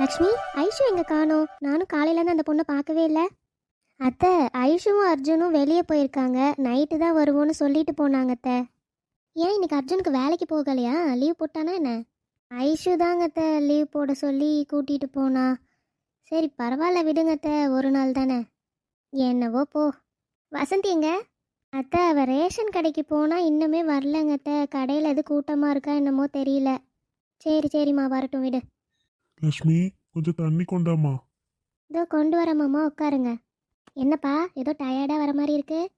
லக்ஷ்மி ஐஷு எங்க காணோம்? நானும் காலையிலேருந்து அந்த பொண்ணை பார்க்கவே இல்லை. அத்தை ஐஷுவும் அர்ஜுனும் வெளியே போயிருக்காங்க. நைட்டு தான் வருவோன்னு சொல்லிட்டு போனாங்க அத்தை. ஏன் இன்னைக்கு அர்ஜுனுக்கு வேலைக்கு போகலையா? லீவ் போட்டானா என்ன? ஐஷு தாங்க அத்தை லீவ் போட சொல்லி கூட்டிகிட்டு போனா. சரி பரவாயில்ல விடுங்க அத்தை. ஒரு நாள் தானே. என்னவோ போ. வசந்தி எங்க? அத்தை அவள் ரேஷன் கடைக்கு போனால் இன்னுமே வரலங்க அத்தை. கடையில் எது கூட்டமாக இருக்கா என்னமோ தெரியல. சரி சரிம்மா வரட்டும் விடு. லக்ஷ்மி கொஞ்சம் தண்ணி கொண்டாம்மா. இதோ கொண்டு வரமாம்மா உட்காருங்க. என்னப்பா ஏதோ டயர்டாக வர மாதிரி இருக்கு?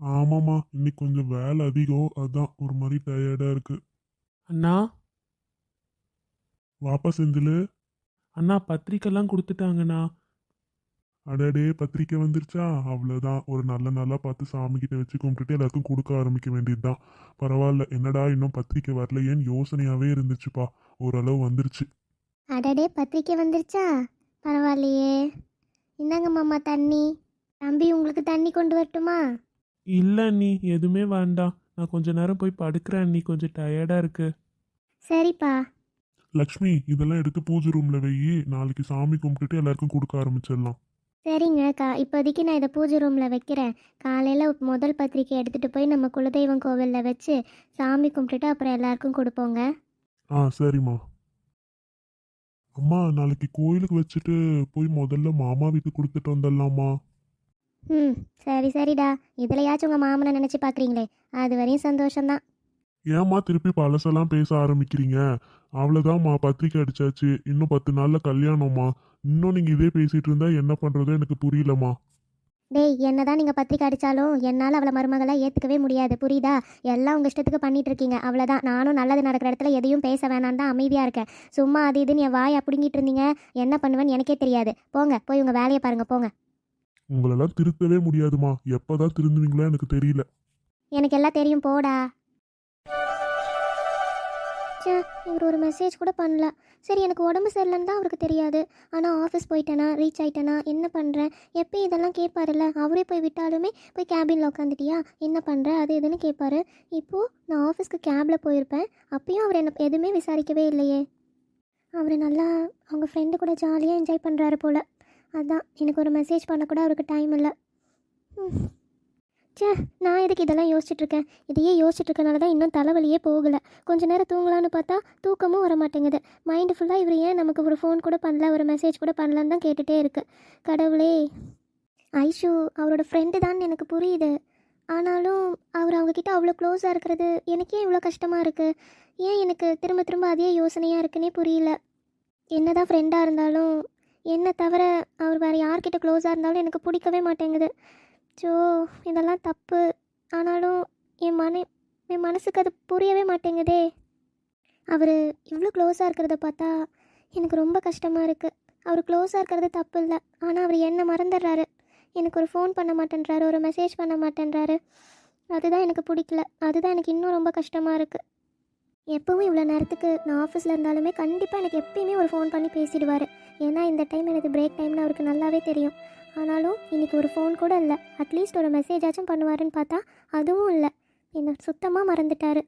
ஆமாம்மா இன்னைக்கு கொஞ்சம் வேலை அதிகம். அதான் ஒரு மாதிரி டயர்டா இருக்கு. அண்ணா. வாப்பா செந்தில். அண்ணா பத்திரிக்கைலாம் கொடுத்துட்டாங்கண்ணா. அடடே பத்திரிக்கை வந்துருச்சா? அவ்வளோதான் ஒரு நல்ல நாளாக பார்த்து சாமி கிட்ட வச்சு கும்பிட்டுட்டு எல்லாருக்கும் கொடுக்க ஆரம்பிக்க வேண்டியதுதான். பரவாயில்ல என்னடா இன்னும் பத்திரிக்கை வரலையேன்னு யோசனையாகவே இருந்துச்சுப்பா. ஓரளவு வந்துருச்சு. அடடே பத்திரிக்கை வந்துருச்சா? பரவாயில்லையே. இந்தாங்க மாமா தண்ணி. தம்பி உங்களுக்கு தண்ணி கொண்டு வரட்டுமா? இல்லை அண்ணி எதுவுமே வேண்டாம். நான் கொஞ்ச நேரம் போய் படுக்கிறேன் அண்ணி கொஞ்சம் டயர்டாக இருக்கு. சரிப்பா. லக்ஷ்மி இதெல்லாம் எடுத்து பூஜை ரூமில் வெயி நாளைக்கு சாமி கும்பிட்டுட்டு எல்லாருக்கும் கொடுக்க ஆரம்பிச்சிடலாம். சரிங்க கா இப்போதைக்கு நான் இதை பூஜை ரூமில் வைக்கிறேன். காலையில் முதல் பத்திரிக்கை எடுத்துகிட்டு போய் நம்ம குலதெய்வம் கோவிலில் வச்சு சாமி கும்பிட்டுட்டு அப்புறம் எல்லாருக்கும் கொடுப்போங்க. ஆ சரிம்மா. அம்மா நாளைக்கு கோயிலுக்கு வச்சுட்டு போய் முதல்ல மாமா வீட்டுக்கு கொடுத்துட்டு வந்துடலாமா? ம் சரி சரிடா. இதுலையாச்சும் உங்கள் மாமனை நினச்சி பார்க்குறீங்களே அது வரையும் சந்தோஷம்தான். ஏம்மா திருப்பி பழசெல்லாம் பேச ஆரம்பிக்கிறீங்க? அவ்வளோதாம்மா பத்திரிக்கை அடிச்சாச்சு. இன்னும் பத்து நாள்ல கல்யாணம்மா. இன்னும் நீங்க இதே பேசிட்டு இருந்தா என்ன பண்றதோ எனக்கு புரியலம்மா. டேய் என்னதான் நீங்கள் பத்திரிக்கை அடித்தாலும் என்னால் அவளை மருமகளாக ஏற்றுக்கவே முடியாது. புரியுதா? எல்லாம் உங்கள் இஷ்டத்துக்கு பண்ணிட்டு இருக்கீங்க அவ்வளோதான் நானும் நல்லது நடக்கிற இடத்துல எதையும் பேச வேணாம் தான் அமைதியாக இருக்கேன். சும்மா அது இதுன்னு என் வாயை பிடுங்கிட்டு இருந்தீங்க. என்ன பண்ணுவேன்னு எனக்கே தெரியாது. போங்க போய் உங்கள் வேலையை பாருங்கள் போங்க. உங்களெல்லாம் திருத்தவே முடியாதுமா. எப்பதான் திருந்துவீங்களோ எனக்கு தெரியல. எனக்கு எல்லாம் தெரியும் போடா. சே இவர் ஒரு மெசேஜ் கூட பண்ணல. சரி எனக்கு உடம்பு சரியில்லைன்னு தான் அவருக்கு தெரியாது. ஆனால் ஆஃபீஸ் போயிட்டேனா ரீச் ஆயிட்டேனா என்ன பண்ணுறேன் எப்போ இதெல்லாம் கேட்பாருல்ல. அவரே போய் விட்டாலுமே போய் கேபினில் உட்காந்துட்டியா என்ன பண்ணுற அது எதுன்னு கேட்பாரு. இப்போது நான் ஆஃபீஸ்க்கு கேபில் போயிருப்பேன். அப்பயும் அவர் என்ன எதுவுமே விசாரிக்கவே இல்லையே. அவர் நல்லா அவங்க ஃப்ரெண்டு கூட ஜாலியாக என்ஜாய் பண்ணுறாரு போல். அதான் எனக்கு ஒரு மெசேஜ் பண்ண கூட அவருக்கு டைம் இல்லை. சே ச்சே நான் எதுக்கு இதெல்லாம் யோசிச்சுட்ருக்கேன்? இதையே யோசிச்சுட்ருக்கனால தான் இன்னும் தலைவலியே போகலை. கொஞ்ச நேரம் தூங்கலான்னு பார்த்தா தூக்கமும் வர மாட்டேங்குது மைண்டு ஃபுல்லாக இவர் ஏன் நமக்கு ஒரு ஃபோன் கூட பண்ணல ஒரு மெசேஜ் கூட பண்ணலான்னு தான் கேட்டுகிட்டே இருக்கு. கடவுளே. ஐஷு அவரோட ஃப்ரெண்டு தான் எனக்கு புரியுது. ஆனாலும் அவர் அவங்கக்கிட்ட அவ்வளோ க்ளோஸாக இருக்கிறது எனக்கே இவ்வளோ கஷ்டமாக இருக்குது ஏன் எனக்கு திரும்ப திரும்ப அதே யோசனையாக இருக்குன்னே புரியல. என்ன தான் ஃப்ரெண்டாக இருந்தாலும் என்னை தவிர அவர் வேறு யார்கிட்ட க்ளோஸாக இருந்தாலும் எனக்கு பிடிக்கவே மாட்டேங்குது. ஜோ இதெல்லாம் தப்பு. ஆனாலும் என் மன என் மனசுக்கு அது புரியவே மாட்டேங்குதே. அவர் இவ்வளோ க்ளோஸாக இருக்கிறத பார்த்தா எனக்கு ரொம்ப கஷ்டமாக இருக்குது அவர் க்ளோஸாக இருக்கிறது தப்பு இல்லை. ஆனால் அவர் என்ன மறந்துடுறாரு. எனக்கு ஒரு ஃபோன் பண்ண மாட்டேன்றாரு ஒரு மெசேஜ் பண்ண மாட்டேன்றாரு. அதுதான் எனக்கு பிடிக்கல. அதுதான் எனக்கு இன்னும் ரொம்ப கஷ்டமாக இருக்குது எப்பவும் இவ்வளோ நேரத்துக்கு நான் ஆஃபீஸில் இருந்தாலுமே கண்டிப்பாக எனக்கு எப்பயுமே ஒரு ஃபோன் பண்ணி பேசிடுவார். ஏன்னா இந்த டைம் எனக்கு பிரேக் டைம்னு அவருக்கு நல்லாவே தெரியும். ஆனாலும் இன்றைக்கி ஒரு ஃபோன் கூட இல்லை. அட்லீஸ்ட் ஒரு மெசேஜாச்சும் பண்ணுவாருன்னு பார்த்தா அதுவும் இல்லை. என்னை சுத்தமாக மறந்துட்டாரு.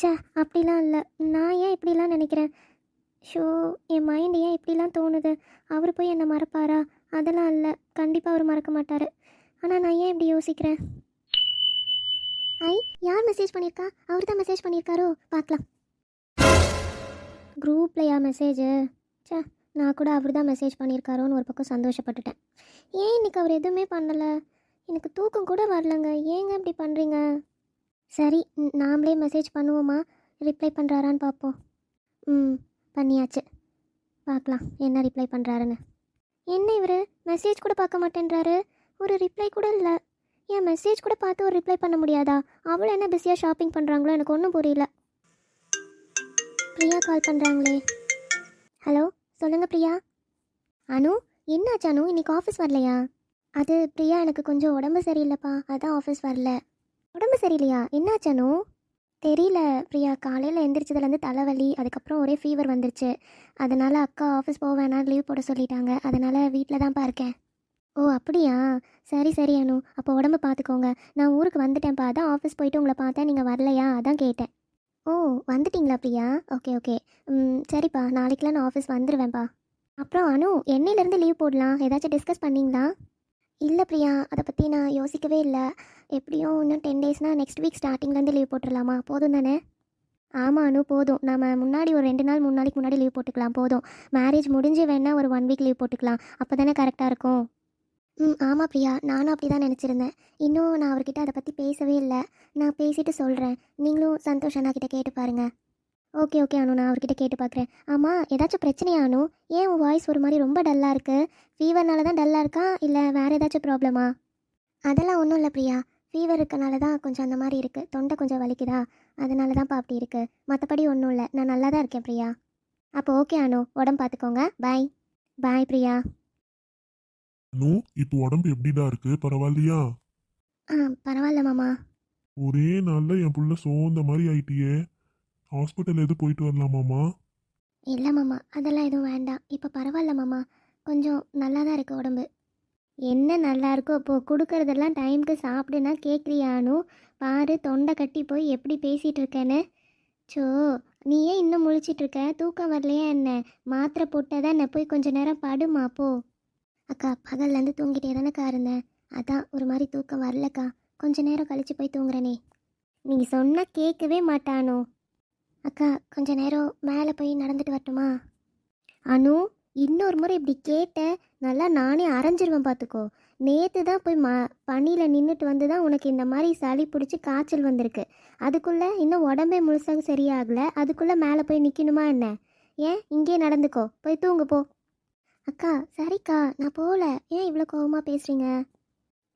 ச்சே அப்படிலாம் இல்லை. நான் ஏன் இப்படிலாம் நினைக்கிறேன்? ஷோ என் மைண்ட் ஏன் இப்படிலாம் தோணுது? அவர் போய் என்னை மறப்பாரா? அதெல்லாம் இல்லை. கண்டிப்பாக அவர் மறக்க மாட்டார். ஆனால் நான் ஏன் இப்படி யோசிக்கிறேன்? ஐ யார் மெசேஜ் பண்ணியிருக்கா? அவர் தான் மெசேஜ் பண்ணியிருக்காரோ? பார்க்கலாம். குரூப்லையா மெசேஜு ச்சே நான் கூட அவர் தான் மெசேஜ் பண்ணியிருக்காரோன்னு ஒரு பக்கம் சந்தோஷப்பட்டுட்டேன். ஏன் இன்னைக்கு அவர் எதுவுமே பண்ணலை? எனக்கு தூக்கம் கூட வரலங்க. ஏங்க இப்படி பண்ணுறீங்க சரி நாமளே மெசேஜ் பண்ணுவோமா? ரிப்ளை பண்ணுறாரான்னு பார்ப்போம் ம் பண்ணியாச்சு. பார்க்கலாம் என்ன ரிப்ளை பண்ணுறாருன்னு என்ன இவர்? மெசேஜ் கூட பார்க்க மாட்டேன்றாரு. ஒரு ரிப்ளை கூட இல்லை. ஏன் மெசேஜ் கூட பார்த்து ஒரு ரிப்ளை பண்ண முடியாதா? அவ்வளோ என்ன பிஸியாக ஷாப்பிங் பண்ணுறாங்களோ எனக்கு ஒன்றும் புரியல. பிரியா கால் பண்ணுறாங்களே ஹலோ சொல்லுங்க பிரியா. அனு என்னாச்சு அனு? இன்னைக்கு ஆஃபீஸ் வரலையா? அது பிரியா எனக்கு கொஞ்சம் உடம்பு சரியில்லைப்பா. அதான் ஆஃபீஸ் வரல. உடம்பு சரியில்லையா? என்னாச்சு அனு? தெரியல பிரியா. காலையில் எந்திரிச்சதுலேருந்து தலைவலி அதுக்கப்புறம் ஒரே ஃபீவர் வந்துருச்சு. அதனால் அக்கா ஆஃபீஸ் போக வேணாம் லீவ் போட சொல்லிட்டாங்க. அதனால் வீட்டில் தான்ப்பா இருக்கேன். ஓ அப்படியா? சரி சரி அனு. அப்போ உடம்பு பார்த்துக்கோங்க நான் ஊருக்கு வந்துட்டேன்ப்பா. அதான் ஆஃபீஸ் போயிட்டு உங்களை பார்த்தேன். நீங்கள் வரலையா? அதான் கேட்டேன். ஓ வந்துட்டிங்களா பிரியா? Okay okay. ம் சரிப்பா. நாளைக்கெலாம் நான் ஆஃபீஸ் வந்துடுவேன்ப்பா அப்புறம் அனு என்னையிலேருந்து லீவ் போடலாம். ஏதாச்சும் டிஸ்கஸ் பண்ணீங்களா? இல்லை பிரியா அதை பற்றி நான் யோசிக்கவே இல்லை. எப்படியும் இன்னும் டென் டேஸ்னால் நெக்ஸ்ட் வீக் ஸ்டார்டிங்லேருந்து லீவ் போட்டுடலாமா? போதும் தானே? ஆமாம் அனு போதும். நம்ம முன்னாடி ஒரு ரெண்டு நாள் மூணு நாளைக்கு முன்னாடி லீவ் போட்டுக்கலாம். போதும். மேரேஜ் முடிஞ்சு வேணால் ஒரு ஒன் வீக் லீவ் போட்டுக்கலாம். அப்போ தானே கரெக்டாக இருக்கும்? ம் ஆமாம் பிரியா. நானும் அப்படி தான் நினச்சிருந்தேன். இன்னும் நான் அவர்கிட்ட அதை பற்றி பேசவே இல்லை. நான் பேசிட்டு சொல்கிறேன் நீங்களும் சந்தோஷ் அண்ணா கிட்ட கேட்டு பாருங்க. ஓகே ஓகே அனு நான் அவர்கிட்ட கேட்டு பார்க்குறேன் ஆமாம் ஏதாச்சும் பிரச்சனையா அனு? ஏன் உன் வாய்ஸ் ஒரு மாதிரி ரொம்ப டல்லாக இருக்குது ஃபீவர்னால தான் டல்லாக இருக்கா? இல்லை வேறு ஏதாச்சும் ப்ராப்ளமா அதெல்லாம் ஒன்றும் இல்லை பிரியா. ஃபீவர் இருக்கனால தான் கொஞ்சம் அந்த மாதிரி இருக்குது தொண்டை கொஞ்சம் வலிக்குதா? அதனால தான்ப்பா அப்படி இருக்குது மற்றபடி ஒன்றும் இல்லை. நான் நல்லா தான் இருக்கேன் பிரியா. அப்போ ஓகே அனு. உடம்பு பார்த்துக்கோங்க பாய் பாய் பிரியா. அனு இப்போ உடம்பு எப்படிடா இருக்கு? பரவாயில்லையா? ஆ பரவாயில்ல மாமா. ஒரே நாள்ல என் புள்ள சோர்ந்த மாதிரி ஆயிட்டியே. ஹாஸ்பிட்டல் எது போயிட்டு வரலாமாமா இல்லை மாமா அதெல்லாம் எதுவும் வேண்டாம். இப்போ பரவாயில்ல மாமா. கொஞ்சம் நல்லா தான் இருக்கு உடம்பு. என்ன நல்லா இருக்கோ இப்போ கொடுக்கறதெல்லாம் டைமுக்கு சாப்பிடுனா கேட்குறியானு பாரு தொண்டை கட்டி போய் எப்படி பேசிகிட்டு இருக்கேன்னு. சோ நீ ஏன் இன்னும் முழிச்சிட்டு இருக்க? தூக்கம் வரலையா என்ன? மாத்திரை போட்டதான் என்ன போய் கொஞ்ச நேரம் படுமா போ. அக்கா பகல்லேருந்து தூங்கிட்டே தானேக்கா இருந்தேன். அதான் ஒரு மாதிரி தூக்கம் வரலக்கா. கொஞ்ச நேரம் கழிச்சு போய் தூங்குறேனே. நீங்கள் சொன்னால் கேட்கவே மாட்டானோ? அக்கா கொஞ்ச நேரம் மேலே போய் நடந்துட்டு வரட்டுமா? அனு இன்னொரு முறை இப்படி கேட்ட நல்லா நானே அரைஞ்சிருவேன் பார்த்துக்கோ. நேற்று தான் போய் ம பனியில் நின்றுட்டு வந்து தான் உனக்கு இந்த மாதிரி சளி பிடிச்சி காய்ச்சல் வந்திருக்கு. அதுக்குள்ளே இன்னும் உடம்பே முழுசாக சரியாகலை. அதுக்குள்ளே மேலே போய் நிற்கணுமா என்ன? ஏன்? இங்கே நடந்துக்கோ. போய் தூங்கு போ. அக்கா சரிக்கா நான் போகல ஏன் இவ்வளோ கோவமாக பேசுகிறீங்க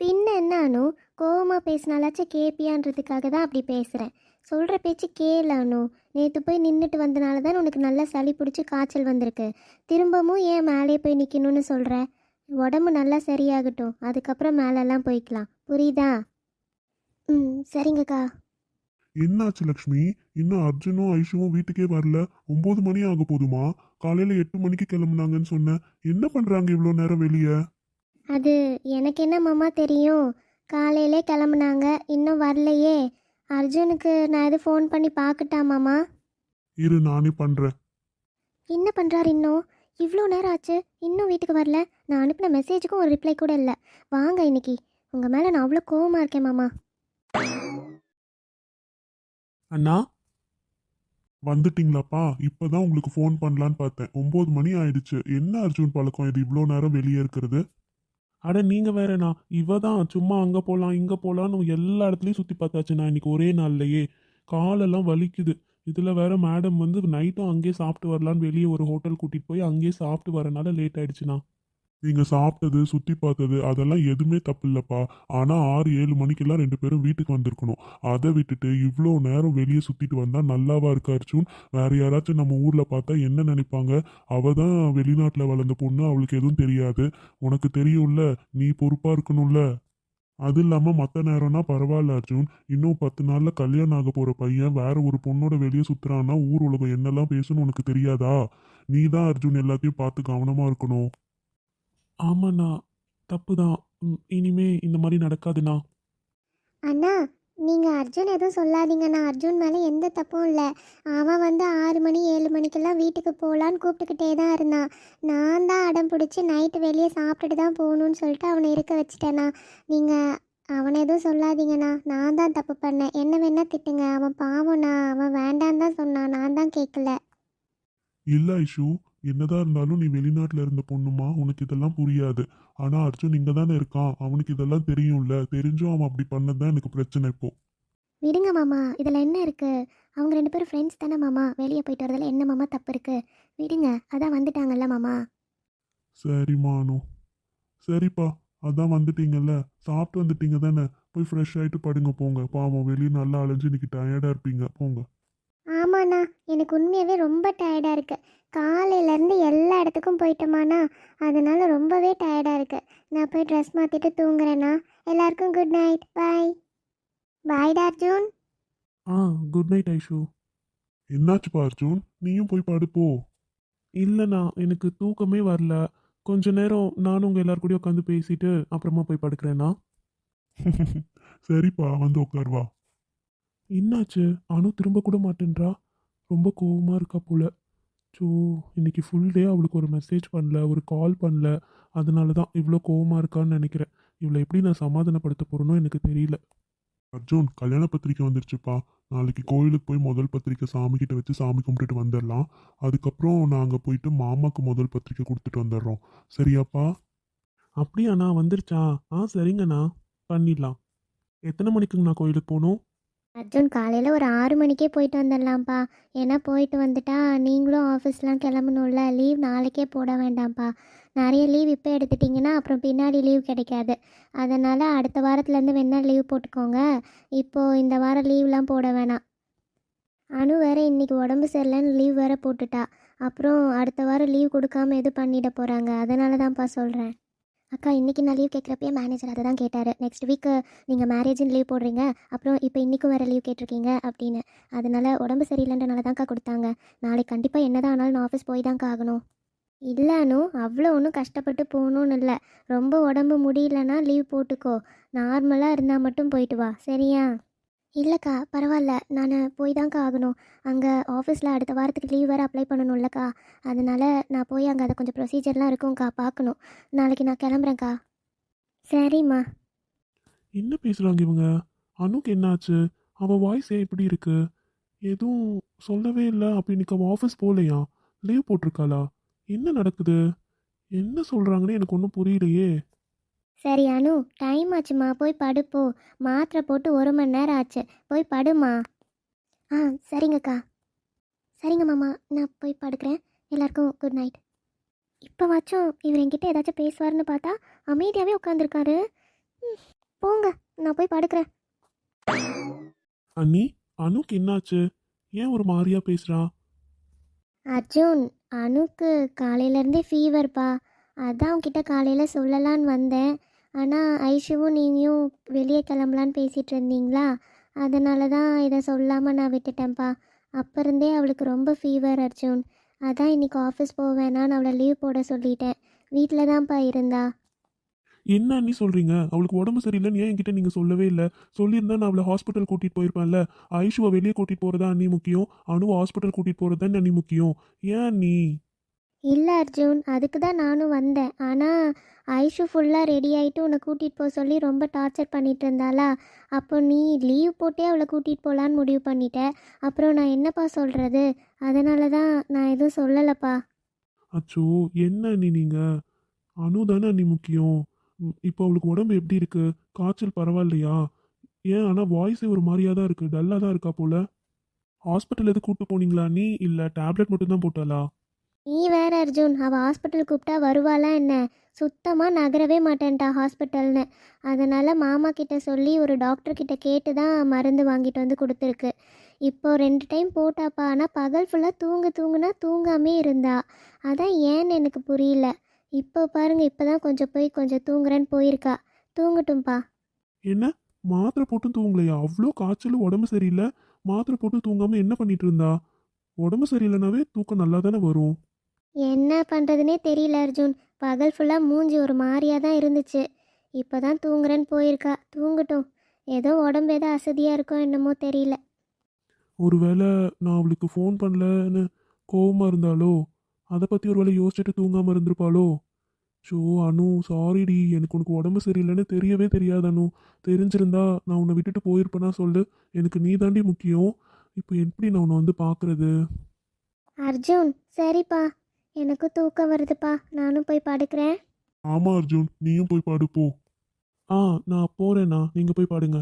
பின்ன என்ன அனு? கோவமாக பேசினாலாச்சும் கேப்பியான்றதுக்காக தான் அப்படி பேசுகிறேன் சொல்கிற பேச்சு கேளானு அனு. நேற்று போய் நின்றுட்டு வந்தனால தான் உனக்கு நல்லா சளி பிடிச்சி காய்ச்சல் வந்திருக்கு. திரும்பவும் ஏன் மேலே போய் நிற்கணும்னு சொல்கிற உடம்பு நல்லா சரியாகட்டும். அதுக்கப்புறம் மேலெல்லாம் போய்க்கலாம். புரியுதா? ம் சரிங்கக்கா. என்னாச்சு லக்ஷ்மி? இன்னும் அர்ஜுனும் ஐஷுவும் வீட்டுக்கே வரல. ஒம்பது மணி ஆக போதுமா? காலையில எட்டு மணிக்கு கிளம்புனாங்கன்னு சொன்னேன் என்ன பண்றாங்க இவ்வளோ நேரம் வெளியே? அது எனக்கு என்ன மாமா தெரியும்? காலையிலே கிளம்புனாங்க இன்னும் வரலையே. அர்ஜுனுக்கு நான் எது ஃபோன் பண்ணி பார்க்கட்டா மாமா? இரு நானே பண்றேன். என்ன பண்ணுறாரு இன்னும் இவ்வளோ நேரம் ஆச்சு இன்னும் வீட்டுக்கு வரல. நான் அனுப்பின மெசேஜுக்கும் ஒரு ரிப்ளை கூட இல்லை. வாங்க இன்னைக்கு. உங்கள் மேலே நான் அவ்வளோ கோவமாக இருக்கேன் மாமா. அண்ணா வந்துட்டீங்களாப்பா? இப்பதான் உங்களுக்கு ஃபோன் பண்ணலான்னு பார்த்தேன். ஒம்பது மணி ஆயிடுச்சு. என்ன அர்ஜுன் பழக்கம்? இது இவ்வளோ நேரம் வெளியே இருக்கிறது? அட நீங்க வேறண்ணா இவ தான் சும்மா அங்க போலாம் இங்க போலான்னு எல்லா இடத்துலயும் சுத்தி பார்த்தாச்சு நான் இன்னைக்கு ஒரே நாள்லயே. காலெல்லாம் வலிக்குது. இதுல வேற மேடம் வந்து நைட்டும் அங்கேயே சாப்பிட்டு வரலான்னு வெளியே ஒரு ஹோட்டல் கூட்டிட்டு போய் அங்கேயே சாப்பிட்டு வரனால லேட் ஆயிடுச்சுண்ணா நீங்கள் சாப்பிட்டது சுற்றி பார்த்தது அதெல்லாம் எதுவுமே தப்பு இல்லைப்பா. ஆனால் ஆறு ஏழு மணிக்கெல்லாம் ரெண்டு பேரும் வீட்டுக்கு வந்திருக்கணும். அதை விட்டுட்டு இவ்வளோ நேரம் வெளியே சுற்றிட்டு வந்தால் நல்லாவா இருக்கா அர்ஜுன்? வேறு யாராச்சும் நம்ம ஊரில் பார்த்தா என்ன நினைப்பாங்க? அவ தான் வெளிநாட்டில் வளர்ந்த பொண்ணு அவளுக்கு எதுவும் தெரியாது. உனக்கு தெரியும்ல நீ பொறுப்பாக இருக்கணும்ல. அது இல்லாமல் மற்ற நேரம்னா பரவாயில்ல அர்ஜுன். இன்னும் பத்து நாளில் கல்யாணம் ஆக போகிற பையன் வேற ஒரு பொண்ணோட வெளியே சுற்றுறான்னா ஊர் உலகம் என்னெல்லாம் பேசணும்னு உனக்கு தெரியாதா? நீ தான் அர்ஜுன் எல்லாத்தையும் பார்த்து கவனமாக இருக்கணும். ஆமாண்ணா தப்பு தான் இனிமே இந்த மாதிரி நடக்காதுண்ணா. அண்ணா நீங்கள் அர்ஜுன் எதுவும் சொல்லாதீங்கண்ணா அர்ஜுன் மேலே எந்த தப்பும் இல்லை. அவன் வந்து ஆறு மணி ஏழு மணிக்கெல்லாம் வீட்டுக்கு போகலான்னு கூப்பிட்டுக்கிட்டே தான் இருந்தான். நான் தான் அடம் பிடிச்சி நைட்டு வெளியே சாப்பிட்டுட்டு தான் போகணுன்னு சொல்லிட்டு அவனை இருக்க வச்சுட்டேண்ணா. நீங்கள் அவனை எதுவும் சொல்லாதீங்கண்ணா. நான் தான் தப்பு பண்ணேன். என்ன வேணா திட்டுங்க. அவன் பாவம்ண்ணா. அவன் வேண்டான்னு தான் சொன்னான். நான் தான் கேட்கல. இல்ல ஐஷு. என்னதான் இருந்தாலும் நீ வெளிநாட்டுல இருந்த பொண்ணுமா? உனக்கு இதெல்லாம் புரியாது. ஆனா அர்ஜுன் இங்க தானே இருக்கான். அவனுக்கு இதெல்லாம் தெரியும்ல. தெரிஞ்சும் அவன் அப்படி பண்ணதான் எனக்கு பிரச்சனை இப்போ. விடுங்க மாமா. இதில் என்ன இருக்குது அவங்க ரெண்டு பேரும் ஃப்ரெண்ட்ஸ் தானே மாமா? வெளியே போயிட்டு வரதுல என்ன மாமா தப்பு இருக்குது விடுங்க. அதான் வந்துட்டாங்கல்ல மாமா. சரிம்மா அனு சரிப்பா. அதான் வந்துட்டீங்கல்ல. சாப்பிட்டு வந்துட்டீங்க தானே? போய் ஃப்ரெஷ் ஆயிட்டு படுங்க போங்க. பாவம் வெளியே நல்லா அலைஞ்சு இன்னைக்கு டயர்டா இருப்பீங்க. போங்க. ஆமாண்ணா எனக்கு உண்மையாகவே ரொம்ப டயர்டாக இருக்கு. காலையிலேருந்து எல்லா இடத்துக்கும் போயிட்டோமாண்ணா அதனால ரொம்பவே டயர்டாக இருக்கு. நான் போய் ட்ரெஸ் மாற்றிட்டு தூங்குறேண்ணா. எல்லாருக்கும் good night bye bye Arjun. ஆ குட் நைட் ஐஷு. என்னாச்சுப்பா அர்ஜுன்? நீயும் போய் படுப்போ இல்லைண்ணா எனக்கு தூக்கமே வரல. கொஞ்ச நேரம் நானும் உங்க எல்லார் கூடயும் உட்காந்து பேசிட்டு அப்புறமா போய் படுக்கிறேண்ணா. சரிப்பா வந்து உட்காருவா என்னாச்சு? அனு திரும்ப கூட மாட்டேன்றா? ரொம்ப கோவமா இருக்கா போல. ஸோ இன்னைக்கு ஃபுல் டே அவளுக்கு ஒரு மெசேஜ் பண்ணல ஒரு கால் பண்ணல. அதனால தான் இவ்வளோ கோவமாக இருக்கான்னு நினைக்கிறேன். இவளை எப்படி நான் சமாதானப்படுத்த போகிறேனோ எனக்கு தெரியல. அர்ஜுன் கல்யாண பத்திரிக்கை வந்துருச்சுப்பா. நாளைக்கு கோயிலுக்கு போய் முதல் பத்திரிக்கை சாமி கிட்ட வச்சு சாமி கும்பிட்டுட்டு வந்துடலாம் அதுக்கப்புறம் நாங்கள் போயிட்டு மாமாக்கு முதல் பத்திரிக்கை கொடுத்துட்டு வந்துடுறோம் சரியாப்பா? அப்படியாண்ணா வந்துருச்சா? ஆ சரிங்கண்ணா. பண்ணிடலாம். எத்தனை மணிக்குங்கண்ணா கோயிலுக்கு போகணும்? அர்ஜுன் காலையில் ஒரு ஆறு மணிக்கே போயிட்டு வந்துடலாம்ப்பா. ஏன்னா போயிட்டு வந்துட்டா நீங்களும் ஆஃபீஸ்லாம் கிளம்பணும்ல. லீவ் நாளைக்கே போட வேண்டாம்ப்பா. நிறைய லீவ் இப்போ எடுத்துட்டிங்கன்னா அப்புறம் பின்னாடி லீவ் கிடைக்காது. அதனால் அடுத்த வாரத்துலேருந்து வேணால் லீவ் போட்டுக்கோங்க. இப்போது இந்த வாரம் லீவ்லாம் போட வேணாம். அணு வேற இன்னைக்கு உடம்பு சரியில்லைன்னு லீவ் வேற போட்டுட்டா. அப்புறம் அடுத்த வாரம் லீவ் கொடுக்காம எது பண்ணிட போகிறாங்க அதனால தான்ப்பா சொல்கிறேன் அக்கா இன்றைக்கி நான் லீவ் கேட்குறப்பே மேனேஜர் அதை தான் கேட்டார் நெக்ஸ்ட் வீக்கு நீங்கள் மேரேஜின்னு லீவ் போடுறீங்க. அப்புறம் இப்போ இன்றைக்கும் வேறு லீவ் கேட்டிருக்கீங்க அப்படின்னு. அதனால உடம்பு சரியில்லைன்றனால தான்க்கா கொடுத்தாங்க. நாளைக்கு கண்டிப்பாக என்னதான் ஆனாலும் நான் ஆஃபீஸ் போய் தான்க்கா ஆகணும் இல்லைனு அவ்வளோ ஒன்றும் கஷ்டப்பட்டு போகணும்னு இல்லை. ரொம்ப உடம்பு முடியலன்னா லீவ் போட்டுக்கோ. நார்மலாக இருந்தால் மட்டும் போயிட்டு வா. சரியா? இல்லைக்கா பரவாயில்ல. நான் போய் தான்க்கா ஆகணும். அங்கே ஆஃபீஸில் அடுத்த வாரத்துக்கு லீவ் வேறு அப்ளை பண்ணணும்லக்கா. அதனால் நான் போய் அங்கே அதை கொஞ்சம் ப்ரொசீஜர்லாம் இருக்கும்க்கா பார்க்கணும் நாளைக்கு நான் கிளம்புறேன்க்கா. சரிம்மா. என்ன பேசுகிறாங்க இவங்க? அனுக்கு என்னாச்சு? அவள் வாய்ஸ் ஏன் இப்படி இருக்கு? எதுவும் சொல்லவே இல்லை. அப்போ இன்னைக்கு அவள் ஆஃபீஸ் போகலையா லீவ் போட்டிருக்காளா? என்ன நடக்குது? என்ன சொல்கிறாங்கன்னு எனக்கு ஒன்றும் புரியலையே. சரி அனு டைம் ஆச்சுமா? போய் படுப்போ மாத்திரை போட்டு ஒரு மணி நேரம் ஆச்சு. போய் படுமா? ஆ சரிங்கக்கா. சரிங்க மாமா நான் போய் படுக்கிறேன். எல்லாருக்கும் குட் நைட் இப்போ வாச்சும் இவர் என்கிட்ட ஏதாச்சும் பேசுவார்னு பார்த்தா அமைதியாகவே உட்காந்துருக்காரு போங்க. நான் போய் படுக்கிறேன். அண்ணி அனுக்கு என்னாச்சு? ஏன் ஒரு மாதிரியா பேசுகிறா அர்ஜுன் அனுக்கு காலையிலேருந்தே ஃபீவர்ப்பா அதான் உங்ககிட்ட காலையில் சொல்லலான்னு வந்தேன். ஆனால் ஐஷுவும் நீயும் வெளியே கிளம்பலான்னு பேசிகிட்டு இருந்தீங்களா? அதனால தான் இதை சொல்லாமல் நான் விட்டுட்டேன்ப்பா. அப்போ இருந்தே அவளுக்கு ரொம்ப ஃபீவர் அர்ஜுன். அதான் இன்னைக்கு ஆஃபீஸ் போவேனான்னு அவளை லீவ் போட சொல்லிட்டேன். வீட்டில் தான்ப்பா இருந்தா. என்ன நீ சொல்கிறீங்க அவளுக்கு உடம்பு சரியில்லைன்னு ஏன் என்கிட்ட நீங்கள் சொல்லவே இல்லை? சொல்லியிருந்தா நான் அவளை ஹாஸ்பிட்டல் கூட்டிகிட்டு போயிருப்பேன்ல. ஐஷுவை வெளியே கூட்டிகிட்டு போகிறதா அண்ணி முக்கியம்? அனுவை ஹாஸ்பிட்டல் கூட்டிகிட்டு போகிறது தான் முக்கியம்? ஏன் நீ இல்லை அர்ஜுன் அதுக்கு தான் நானும் வந்தேன். ஆனால் ஐஷு ஃபுல்லாக ரெடி ஆகிட்டு உன்னை கூட்டிகிட்டு போக சொல்லி ரொம்ப டார்ச்சர் பண்ணிட்டு இருந்தாளா? அப்போ நீ லீவ் போட்டே அவளை கூட்டிகிட்டு போகலான்னு முடிவு பண்ணிட்டேன் அப்புறம் நான் என்னப்பா சொல்கிறது அதனால தான் நான் எதுவும் சொல்லலைப்பா. அச்சோ என்ன நீ நீங்கள் அனு தானே நீ முக்கியம். இப்போ அவளுக்கு உடம்பு எப்படி இருக்கு? காய்ச்சல் பரவாயில்லையா? ஏன் ஆனால் வாய்ஸே ஒரு மாதிரியா தான் இருக்குது டல்லாக தான் இருக்கா போல்? ஹாஸ்பிட்டல் எது கூப்பிட்டு போனீங்களா நீ இல்லை டேப்லெட் மட்டும்தான் போட்டாளா? நீ வேற அர்ஜுன். அவள் ஹாஸ்பிட்டல் கூப்பிட்டா வருவாளா என்ன? சுத்தமாக நகரவே மாட்டேன்ட்டா ஹாஸ்பிட்டல்னு அதனால் மாமா கிட்ட சொல்லி ஒரு டாக்டர்கிட்ட கேட்டு தான் மருந்து வாங்கிட்டு வந்து கொடுத்துருக்கு. இப்போ ரெண்டு டைம் போட்டாப்பா. ஆனால் பகல் ஃபுல்லாக தூங்கு தூங்குனா தூங்காமே இருந்தா. அதான் ஏன்னு எனக்கு புரியல. இப்போ பாருங்க இப்போ தான் கொஞ்சம் போய் கொஞ்சம் தூங்குறேன்னு போயிருக்கா. தூங்கட்டும்ப்பா என்ன? மாத்திரை போட்டு தூங்கலையா? அவ்வளோ காய்ச்சல் உடம்பு சரியில்லை. மாத்திரை போட்டு தூங்காமல் என்ன பண்ணிட்டு இருந்தா? உடம்பு சரியில்லைனாவே தூக்கம் நல்லா தானே வரும்? என்ன பண்ணுறதுனே தெரியல அர்ஜுன். பகல் ஃபுல்லாக மூஞ்சி ஒரு மாதிரியாக தான் இருந்துச்சு. இப்போ தான் தூங்குறேன்னு போயிருக்கா. தூங்கட்டும். ஏதோ உடம்பு ஏதோ அசதியாக இருக்கோ என்னமோ தெரியல. ஒருவேளை நான் அவளுக்கு ஃபோன் பண்ணலன்னு கோவமாக இருந்தாலோ? அதை பற்றி ஒருவேளை யோசிச்சுட்டு தூங்காமல் இருந்திருப்பாளோ? ஷோ அனு சாரிடி எனக்கு உனக்கு உடம்பு சரியில்லைன்னு தெரியவே தெரியாது அனு. தெரிஞ்சிருந்தா நான் உன்னை விட்டுட்டு போயிருப்பேனா சொல்லு. எனக்கு நீ தாண்டி முக்கியம். இப்போ எப்படி நான் உன்னை வந்து பார்க்குறது அர்ஜுன் சரிப்பா. எனக்கும் தூக்கம் வருதுப்பா. நானும் போய் படுக்கிறேன். ஆமா அர்ஜுன். நீயும் போய் படுப்போ. ஆ நான் போகிறேண்ணா நீங்கள் போய் பாடுங்க.